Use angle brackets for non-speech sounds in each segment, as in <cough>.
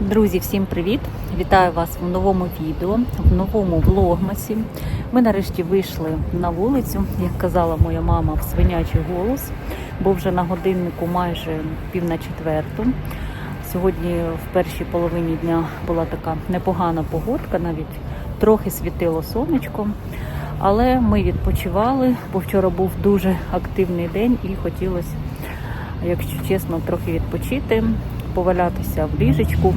Друзі, всім привіт! Вітаю вас в новому відео, в новому влогмасі. Ми нарешті вийшли на вулицю, як казала моя мама, в свинячий голос, бо вже на годиннику майже пів на четверту. Сьогодні в першій половині дня була така непогана погодка, навіть трохи світило сонечко. Але ми відпочивали, бо вчора був дуже активний день і хотілося, якщо чесно, трохи відпочити, повалятися в ліжечку.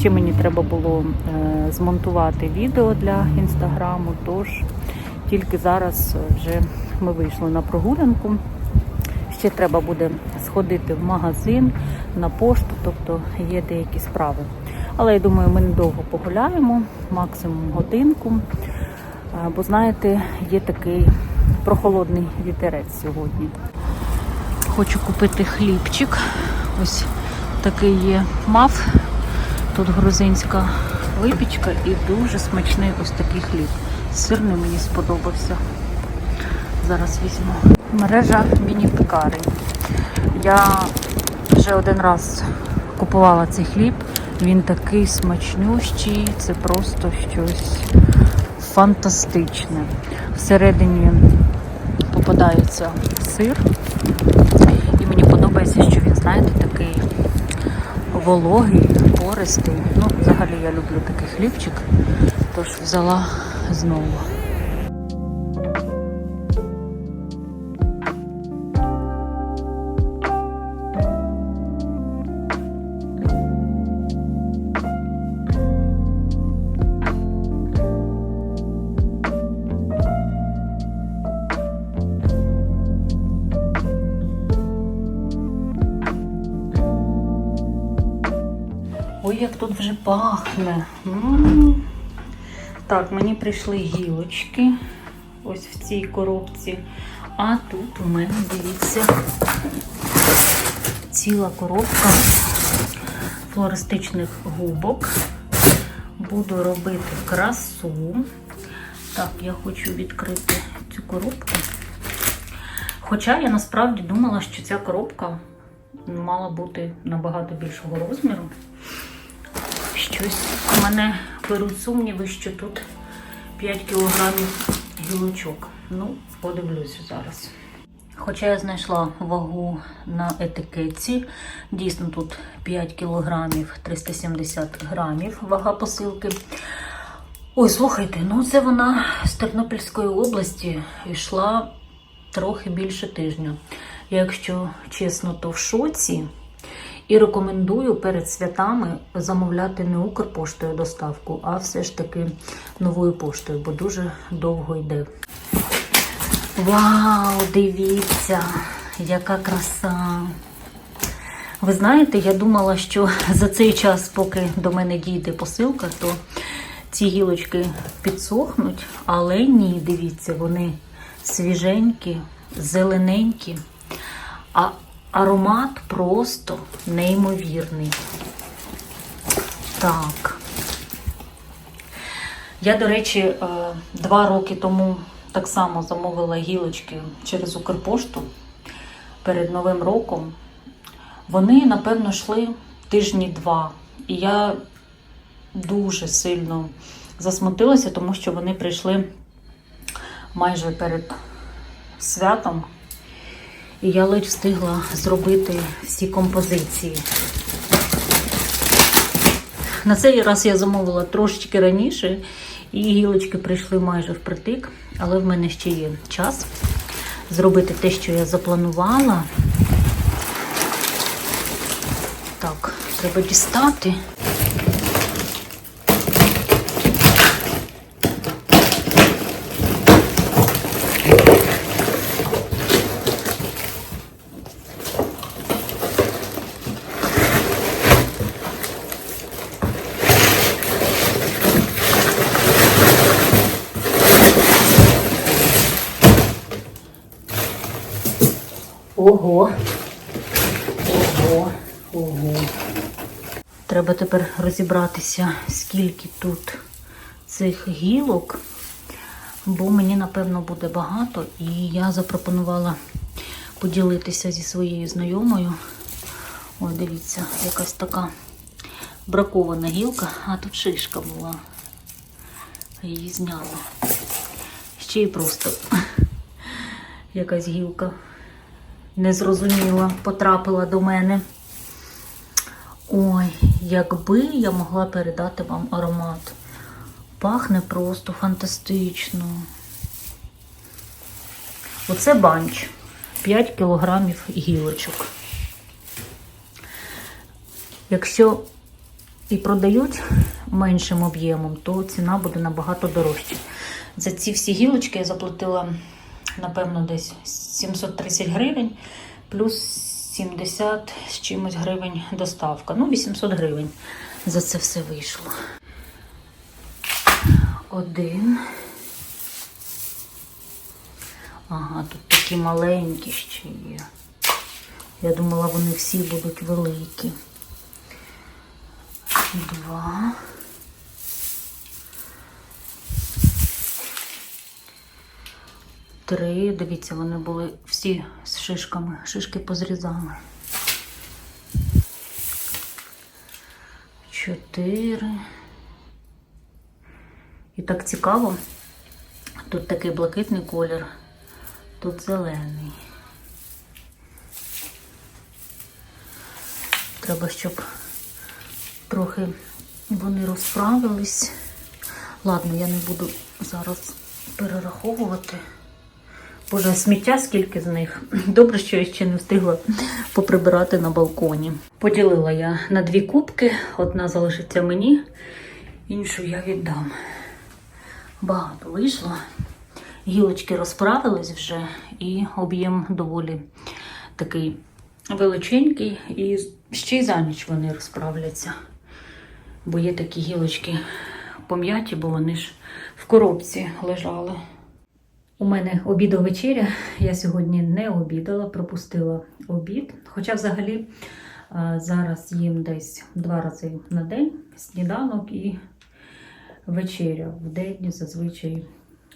Ще мені треба було е, змонтувати відео для інстаграму, тож тільки зараз вже ми вийшли на прогулянку. Ще треба буде сходити в магазин, на пошту, тобто є деякі справи. Але я думаю, ми недовго погуляємо, максимум годинку. Е, Бо знаєте, є такий прохолодний вітерець сьогодні. Хочу купити хлібчик. Ось такий є маф. Тут грузинська випічка і дуже смачний ось такий хліб. Сирний мені сподобався. Зараз візьму. Мережа міні-пекарень. Я вже один раз купувала цей хліб. Він такий смачнющий, це просто щось фантастичне. Всередині попадається сир. І мені подобається, що він, знаєте, такий вологий, пористий. Ну, взагалі я люблю такий хлібчик, тож взяла знову. Пахне. Так, мені прийшли гілочки ось в цій коробці. А тут у мене, дивіться, ціла коробка флористичних губок. Буду робити красу. Так, я хочу відкрити цю коробку. Хоча я насправді думала, що ця коробка мала бути набагато більшого розміру. Щось у мене беруть сумніви, що тут 5 кілограмів гілочок. Ну, подивлюся зараз. Хоча я знайшла вагу на етикетці, дійсно тут 5 кілограмів 370 грамів вага посилки. Ой, слухайте, ну це вона з Тернопільської області йшла трохи більше тижня. Якщо чесно, то в шоці. І рекомендую перед святами замовляти не Укрпоштою доставку, а все ж таки новою поштою, бо дуже довго йде. Вау, дивіться, яка краса! Ви знаєте, я думала, що за цей час, поки до мене дійде посилка, то ці гілочки підсохнуть, але ні, дивіться, вони свіженькі, зелененькі. А аромат просто неймовірний. Так. Я, до речі, е, два роки тому так само замовила гілочки через Укрпошту перед Новим роком. Вони, напевно, йшли тижні два. І я дуже сильно засмутилася, тому що вони прийшли майже перед святом. І я ледь встигла зробити всі композиції. На цей раз я замовила трошечки раніше, і гілочки прийшли майже впритик, але в мене ще є час зробити те, що я запланувала. Так, треба дістати. Ого. Ого, ого. Треба тепер розібратися, скільки тут цих гілок, бо мені, напевно, буде багато. І я запропонувала поділитися зі своєю знайомою. Ой, дивіться, якась така бракована гілка, а тут шишка була. Її зняла. Ще й просто <laughs> якась гілка незрозуміла потрапила до мене. Ой, якби я могла передати вам аромат. Пахне просто фантастично. Оце банч. 5 кілограмів гілочок. Якщо і продають меншим об'ємом, то ціна буде набагато дорожча. За ці всі гілочки я заплатила, напевно, десь 730 гривень, плюс 70 з чимось гривень доставка. Ну, 800 гривень за це все вийшло. Один. Ага, тут такі маленькі ще є. Я думала, вони всі будуть великі. Два. Три. Дивіться, вони були всі з шишками. Шишки позрізали. Чотири. І так цікаво. Тут такий блакитний колір, тут зелений. Треба, щоб трохи вони розправились. Ладно, я не буду зараз перераховувати. Боже, сміття скільки з них. Добре, що я ще не встигла поприбирати на балконі. Поділила я на дві кубки. Одна залишиться мені, іншу я віддам. Багато вийшло. Гілочки розправились вже, і об'єм доволі такий величенький, і ще й за ніч вони розправляться. Бо є такі гілочки пом'яті, бо вони ж в коробці лежали. У мене обідо вечеря. Я сьогодні не обідала, пропустила обід. Хоча взагалі зараз їм десь два рази на день сніданок і вечеря. В день зазвичай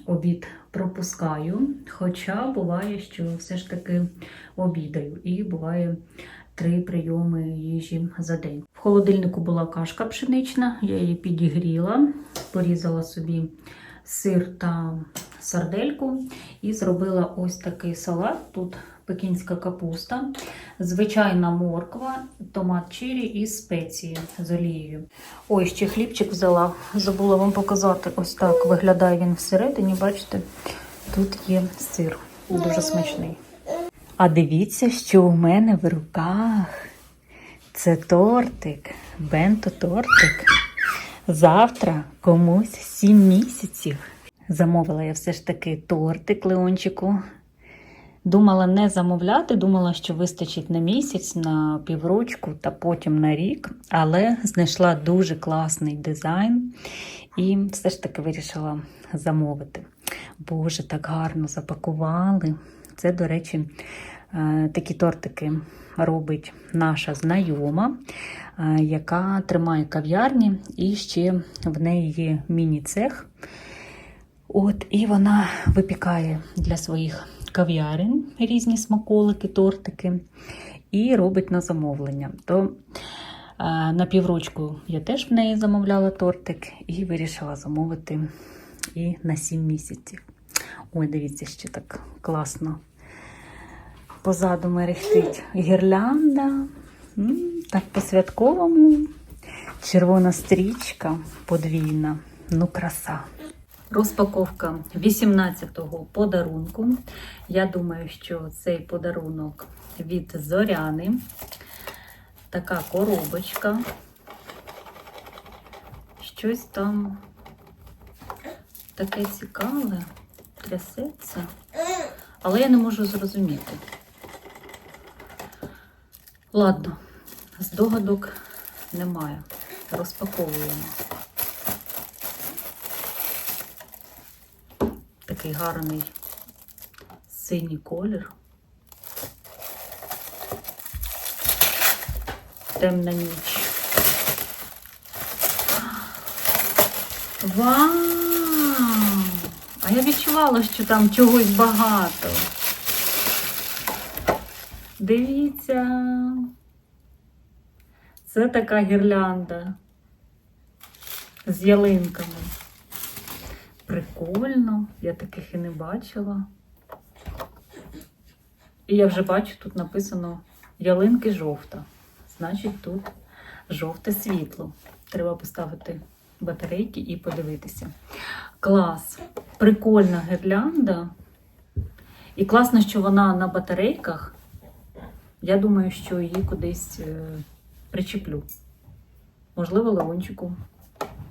обід пропускаю. Хоча буває, що все ж таки обідаю. І буває три прийоми їжі за день. В холодильнику була кашка пшенична, я її підігріла, порізала собі сир та сардельку і зробила ось такий салат. Тут пекінська капуста, звичайна морква, томат чирі і спеції з олією. Ой, ще хлібчик взяла. Забула вам показати. Ось так виглядає він всередині. Бачите, тут є сир. Дуже смачний. А дивіться, що у мене в руках. Це тортик, бенто-тортик. Завтра комусь 7 місяців. Замовила я все ж таки тортик Леончику. Думала не замовляти, думала, що вистачить на місяць, на піврочку та потім на рік, але знайшла дуже класний дизайн і все ж таки вирішила замовити. Боже, так гарно запакували. Це, до речі, е, такі тортики робить наша знайома, е, яка тримає кав'ярні, і ще в неї є міні-цех. От, і вона випікає для своїх кав'ярень різні смаколики, тортики і робить на замовлення. То е, на піврочку я теж в неї замовляла тортик і вирішила замовити і на 7 місяців. Ой, дивіться, ще так класно. Позаду мерехтить гірлянда. Так по-святковому. Червона стрічка подвійна. Ну, краса. Розпаковка 18-го подарунку. Я думаю, що цей подарунок від Зоряни. Така коробочка. Щось там таке цікаве, трясеться. Але я не можу зрозуміти. Ладно, здогадок немає. Розпаковуємо. Такий гарний синій колір. Темна ніч. Вау! А я відчувала, що там чогось багато. Дивіться. Це така гірлянда. з ялинками. Я таких і не бачила. І я вже бачу, тут написано ялинки жовта. Значить, тут жовте світло. Треба поставити батарейки і подивитися. Клас! Прикольна гірлянда. І класно, що вона на батарейках. Я думаю, що її кудись е, причеплю. Можливо, лавончику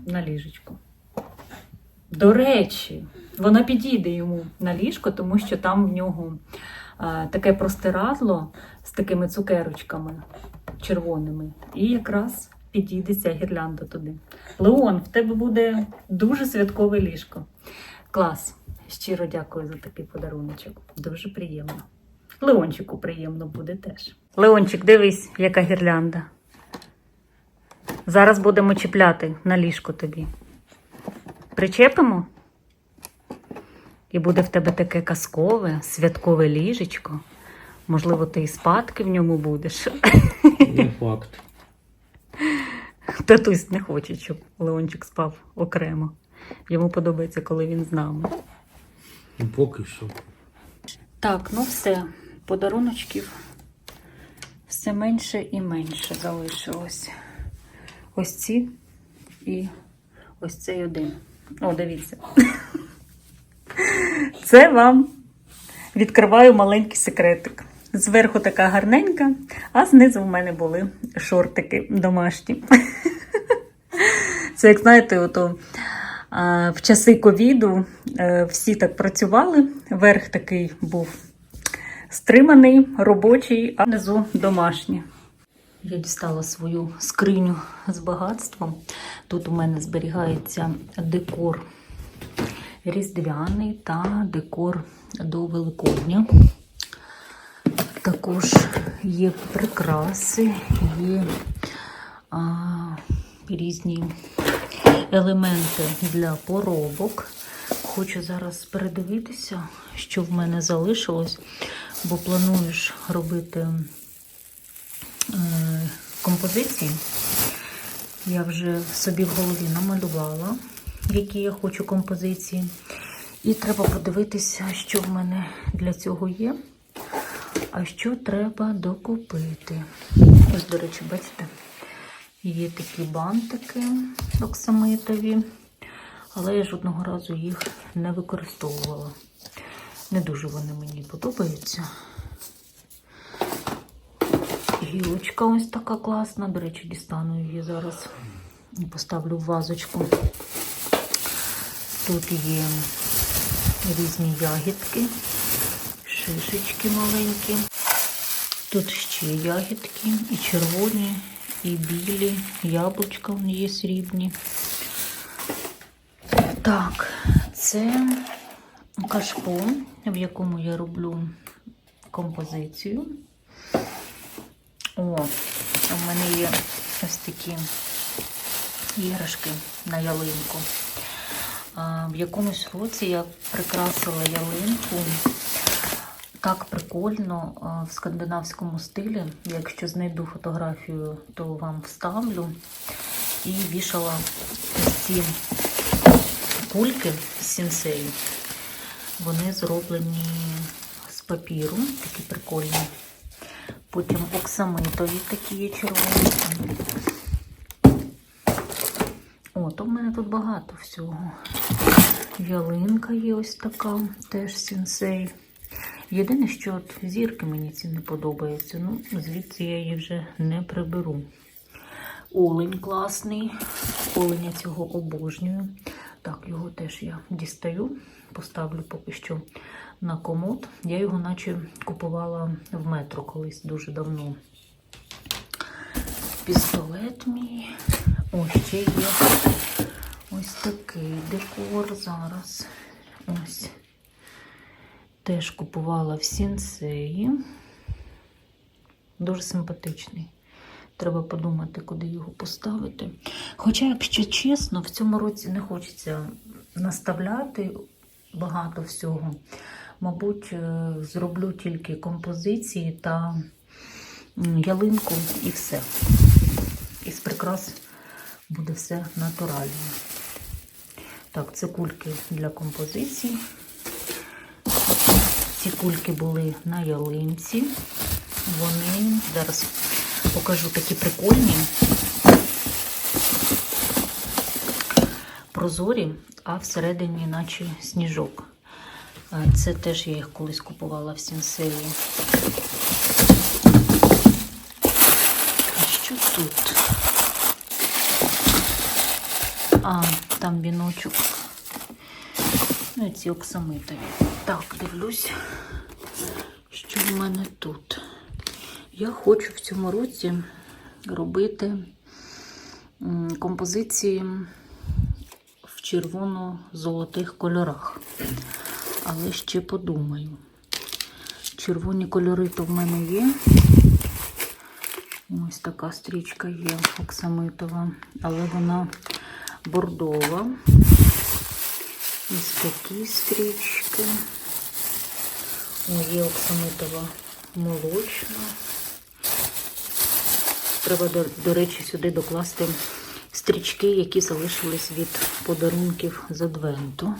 на ліжечку. До речі, вона підійде йому на ліжко, тому що там в нього е, таке простирадло з такими цукерочками червоними. І якраз підійде ця гірлянда туди. Леон, в тебе буде дуже святкове ліжко. Клас! Щиро дякую за такий подаруночок. Дуже приємно. Леончику приємно буде теж. Леончик, дивись, яка гірлянда. Зараз будемо чіпляти на ліжко тобі. Причепимо? І буде в тебе таке казкове, святкове ліжечко. Можливо, ти і спадки в ньому будеш. Не факт. <laughs> Татусь не хоче, щоб Леончик спав окремо. Йому подобається, коли він з нами. Ну, Поки що. Так, ну все, подаруночків все менше і менше залишилось. Ось ці і ось цей один. О, дивіться. <laughs> Це вам відкриваю маленький секретик. Зверху така гарненька, а знизу в мене були шортики домашні. Це, як знаєте, ото в часи ковіду е, всі так працювали. Верх такий був стриманий, робочий, а внизу домашній. Я дістала свою скриню з багатством. Тут у мене зберігається декор різдвяний та декор до Великодня. Також є прикраси, є а, різні елементи для поробок. Хочу зараз передивитися, що в мене залишилось, бо планую робити е, композиції. Я вже собі в голові намалювала, які я хочу композиції. І треба подивитися, що в мене для цього є, а що треба докупити. Ось, до речі, бачите, є такі бантики оксамитові, але я жодного разу їх не використовувала. Не дуже вони мені подобаються. Гілочка ось така класна. До речі, дістану її зараз і поставлю в вазочку. Тут є різні ягідки, шишечки маленькі. Тут ще ягідки, і червоні, і білі, яблучка вон є срібні. Так, це кашпо, в якому я роблю композицію. О, у мене є ось такі іграшки на ялинку. В якомусь році я прикрасила ялинку так прикольно в скандинавському стилі. Якщо знайду фотографію, то вам вставлю. І вішала ось ці кульки з сінсею. Вони зроблені з папіру, такі прикольні. Потім оксамитові такі є червоні. То в мене тут багато всього. Ялинка є ось така, теж сенсей. Єдине, що от зірки мені ці не подобаються. Ну, звідси я її вже не приберу. Олень класний. Оленя цього обожнюю. Так, його теж я дістаю, поставлю поки що на комод. Я його наче купувала в метро колись дуже давно. Пістолет мій. О, ще є ось такий декор зараз. Ось. Теж купувала в сінсеї. Дуже симпатичний. Треба подумати, куди його поставити. Хоча, якщо чесно, в цьому році не хочеться наставляти багато всього. Мабуть, е, зроблю тільки композиції та ялинку і все. Із прикрас буде все натуральне. Так, це кульки для композиції. Ці кульки були на ялинці. Вони зараз покажу такі прикольні. Прозорі, а всередині наче сніжок. Е, Це теж я їх колись купувала в сінсеї. А що тут? А, там віночок. Ну ці оксамитові. Так, дивлюсь, що в мене тут. Я хочу в цьому році робити композиції в червоно-золотих кольорах. Але ще подумаю. Червоні кольори то в мене є. Ось така стрічка є оксамитова, але вона бордова. Ось такі стрічки. Є оксамитова молочна. Треба, до, до речі, сюди докласти стрічки, які залишились від подарунків з Адвенту.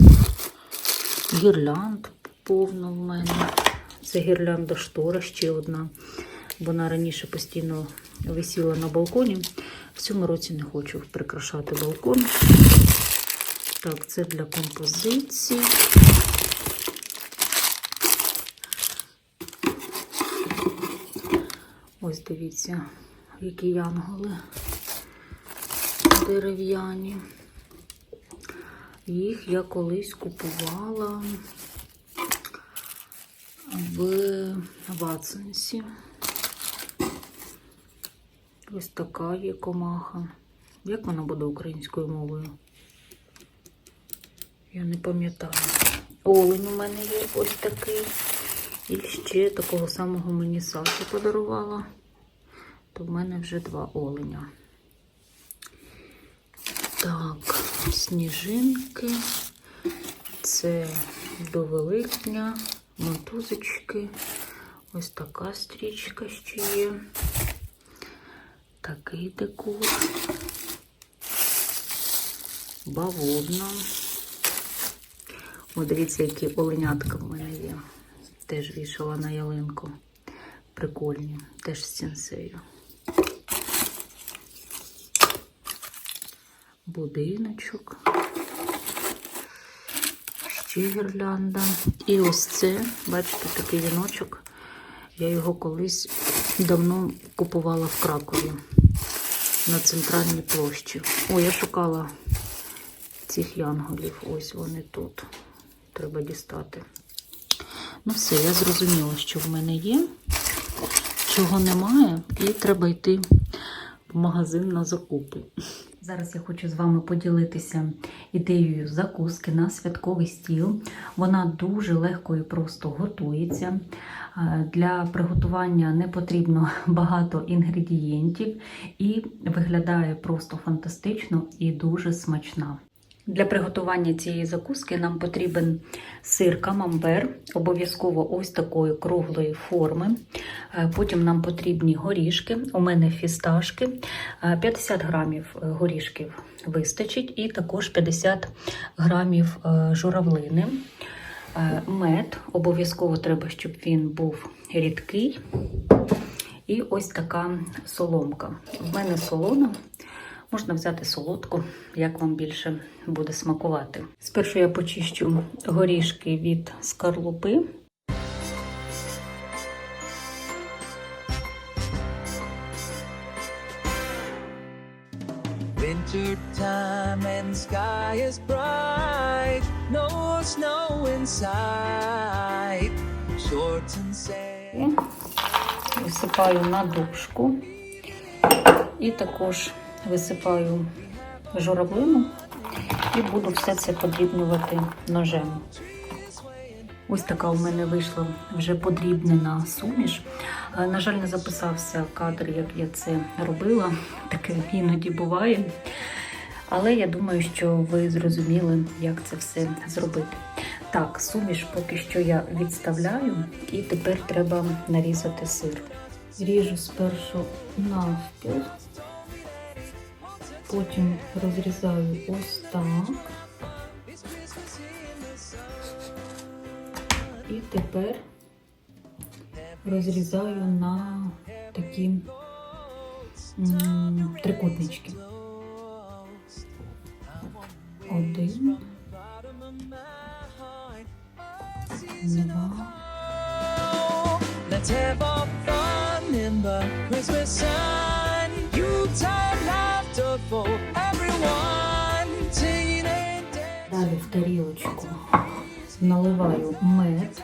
Гірлянд повно в мене. Це гірлянда штора ще одна. Вона раніше постійно висіла на балконі. В цьому році не хочу прикрашати балкон. Так, це для композиції. Ось дивіться, які янголи дерев'яні. Їх я колись купувала в Ватсонсі. Ось така є комаха. Як вона буде українською мовою? Я не пам'ятаю. Олень у мене є ось такий. І ще такого самого мені Саша подарувала. То в мене вже два оленя. Так, сніжинки. Це до Великдня, мотузочки. Ось така стрічка ще є. Такий декор. Бавовна. О, дивіться, які оленятка в мене є. Теж вішала на ялинку. Прикольні, теж з сінсею. Будиночок. Ще гірлянда. І ось це, бачите, такий віночок. Я його колись давно купувала в Кракові на центральній площі. О, я шукала цих янголів. Ось вони тут. Треба дістати. Ну все, я зрозуміла, що в мене є, чого немає, і треба йти в магазин на закупи. Зараз я хочу з вами поділитися ідеєю закуски на святковий стіл. Вона дуже легко і просто готується. Е, Для приготування не потрібно <laughs> багато інгредієнтів і виглядає просто фантастично і дуже смачна. Для приготування цієї закуски нам потрібен сир камамбер, обов'язково ось такої круглої форми. Е, Потім нам потрібні горішки. У мене фісташки. Е, 50 грамів е, горішків вистачить, і також 50 грамів е, журавлини. Е, Мед обов'язково треба, щоб він був рідкий. І ось така соломка. В мене солона. Можна взяти солодку, як вам більше буде смакувати. Спершу я почищу горішки від скарлупи. Winter time and sky is bright. No snow in sight. Shorts and sand. Висипаю на дужку. І також висипаю журавлину і буду все це подрібнювати ножем. Ось така у мене вийшла вже подрібнена суміш. Е, На жаль, не записався кадр, як я це робила. Таке іноді буває. Але я думаю, що ви зрозуміли, як це все зробити. Так, суміш поки що я відставляю, і тепер треба нарізати сир. Ріжу спершу навпіл, Потім розрізаю ось так. І тепер розрізаю на такі трикутнички. Один. Два. Let's have our fun in the Christmas time. Далі в тарілочку наливаю мед.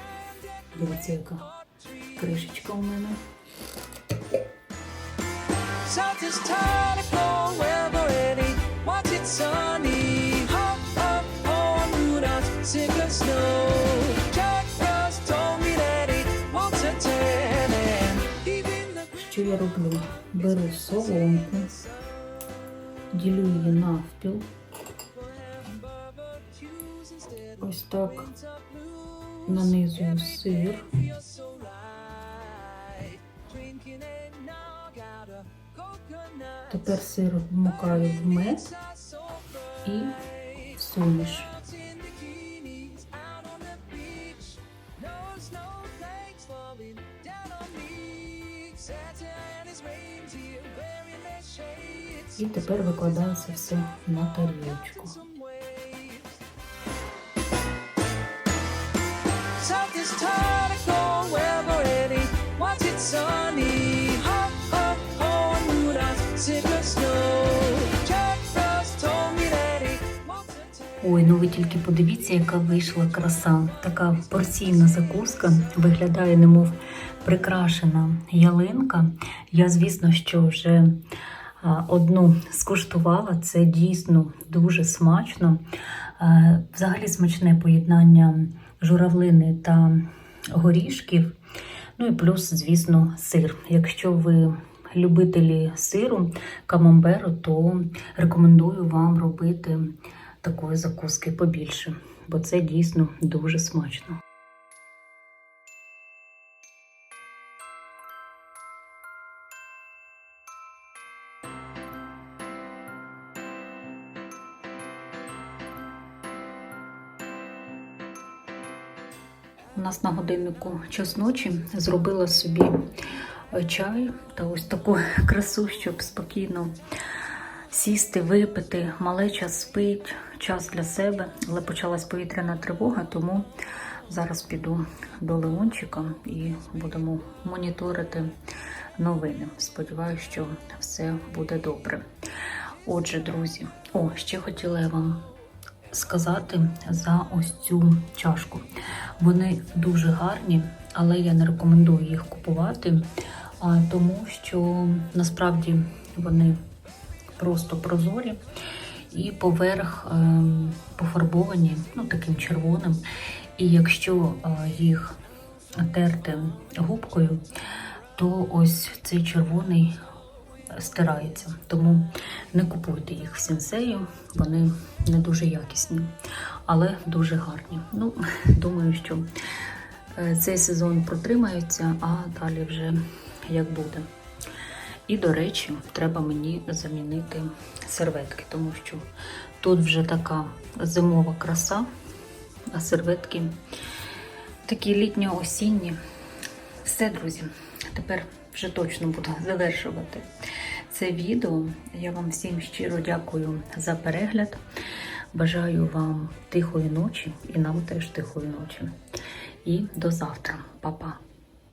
Дивіться, яка кришечка у мене. Що я роблю? Беру соломку, ділю її навпіл. Ось так нанизую сир. Тепер сир вмикаю в мед і суміш. Me that he wants a tan. Ой, ну ви тільки подивіться, яка вийшла краса. Така порційна закуска виглядає, немов прикрашена ялинка. Я, звісно, що вже одну скуштувала. Це дійсно дуже смачно. Взагалі смачне поєднання журавлини та горішків. Ну і плюс, звісно, сир. Якщо ви любителі сиру камамберу, то рекомендую вам робити такої закуски побільше, бо це дійсно дуже смачно. Нас на годиннику час ночі зробила собі е, чай та ось таку <laughs> красу, щоб спокійно сісти, випити. Малеча спить, час для себе, але почалась повітряна тривога, тому зараз піду до Леончика і будемо моніторити новини. Сподіваюся, що все буде добре. Отже, друзі, о, ще хотіла я вам сказати за ось цю чашку. Вони дуже гарні, але я не рекомендую їх купувати, тому що насправді вони просто прозорі і поверх ем, пофарбовані ну, таким червоним. І якщо е, їх терти губкою, то ось цей червоний стирається. Тому не купуйте їх в сенсею, вони не дуже якісні, але дуже гарні. Ну, <laughs> думаю, що е, цей сезон протримається, а далі вже як буде. І, до речі, треба мені замінити серветки, тому що тут вже така зимова краса, а серветки такі літньо-осінні. Все, друзі, тепер вже точно буду завершувати це відео. Я вам всім щиро дякую за перегляд. Бажаю вам тихої ночі і нам теж тихої ночі. І до завтра. Па-па.